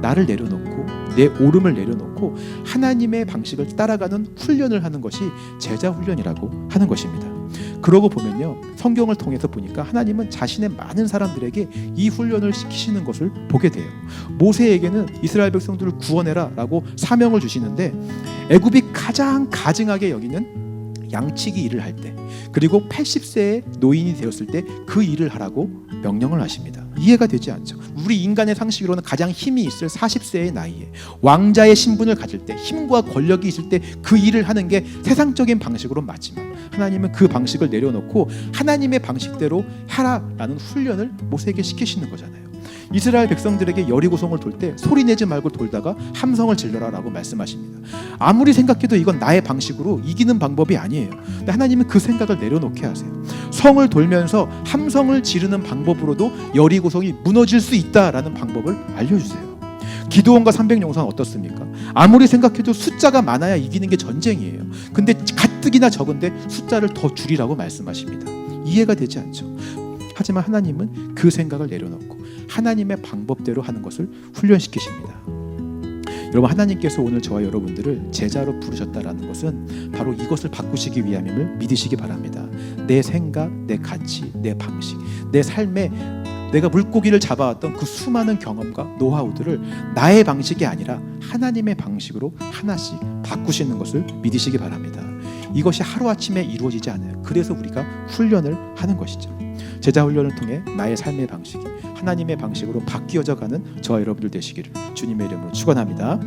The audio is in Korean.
나를 내려놓고 내 오름을 내려놓고 하나님의 방식을 따라가는 훈련을 하는 것이 제자 훈련이라고 하는 것입니다. 그러고 보면요. 성경을 통해서 보니까 하나님은 자신의 많은 사람들에게 이 훈련을 시키시는 것을 보게 돼요. 모세에게는 이스라엘 백성들을 구원해라라고 사명을 주시는데 애굽이 가장 가증하게 여기는 양치기 일을 할 때 그리고 80세의 노인이 되었을 때 그 일을 하라고 명령을 하십니다. 이해가 되지 않죠. 우리 인간의 상식으로는 가장 힘이 있을 40세의 나이에 왕자의 신분을 가질 때 힘과 권력이 있을 때 그 일을 하는 게 세상적인 방식으로 맞지만 하나님은 그 방식을 내려놓고 하나님의 방식대로 하라라는 훈련을 모세에게 시키시는 거잖아요. 이스라엘 백성들에게 여리고성을 돌 때 소리 내지 말고 돌다가 함성을 질러라라고 말씀하십니다. 아무리 생각해도 이건 나의 방식으로 이기는 방법이 아니에요. 하나님은 그 생각을 내려놓게 하세요. 성을 돌면서 함성을 지르는 방법으로도 여리고성이 무너질 수 있다라는 방법을 알려주세요. 기도원과 300용사는 어떻습니까? 아무리 생각해도 숫자가 많아야 이기는 게 전쟁이에요. 근데 가뜩이나 적은데 숫자를 더 줄이라고 말씀하십니다. 이해가 되지 않죠. 하지만 하나님은 그 생각을 내려놓고 하나님의 방법대로 하는 것을 훈련시키십니다. 여러분 하나님께서 오늘 저와 여러분들을 제자로 부르셨다라는 것은 바로 이것을 바꾸시기 위함임을 믿으시기 바랍니다. 내 생각, 내 가치, 내 방식, 내 삶에 내가 물고기를 잡아왔던 그 수많은 경험과 노하우들을 나의 방식이 아니라 하나님의 방식으로 하나씩 바꾸시는 것을 믿으시기 바랍니다. 이것이 하루아침에 이루어지지 않아요. 그래서 우리가 훈련을 하는 것이죠. 제자 훈련을 통해 나의 삶의 방식이 하나님의 방식으로 바뀌어져 가는 저와 여러분들 되시기를 주님의 이름으로 축원합니다.